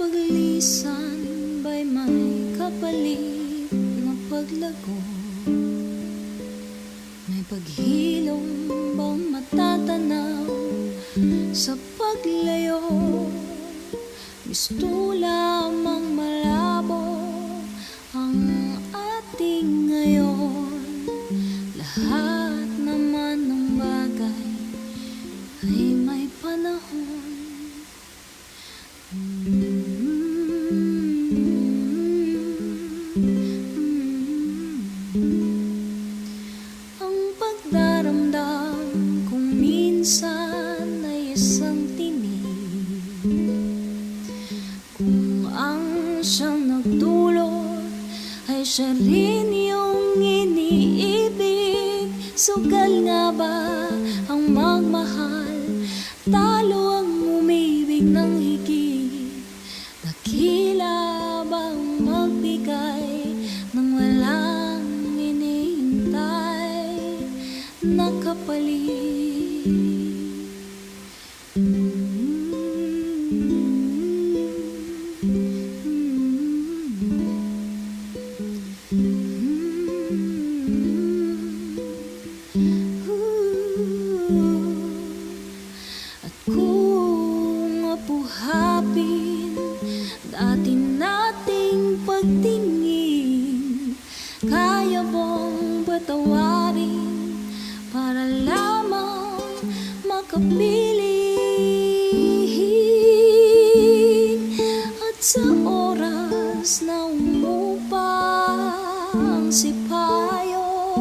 paglisan ba'y may kapalit na paglago? May paghilom bang matatanaw sa paglayo? Gusto lamang malabo ang ating ngayon Lahat siya rin yung iniibig. Sugal nga ba ang magmahal? Talo ang umibig ng higit Dakila bang magbigay ng walang inihintay? Na apuhapin Dati nating pagtingin Kaya bang patawarin Para lamang makapiling At sa oras na umupang sipayo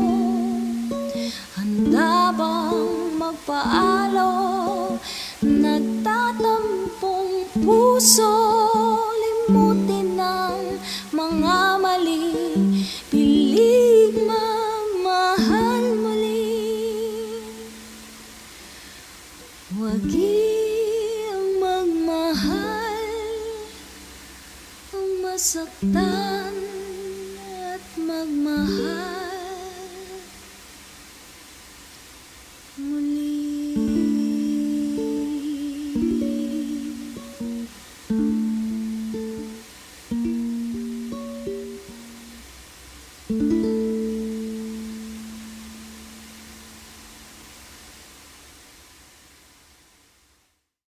Handa bang magpaalo Nagtatampong puso Limutin ang mga mali. Pilig mamahal muli. Huwag iyong magmahal Ang masaktan at magmahal.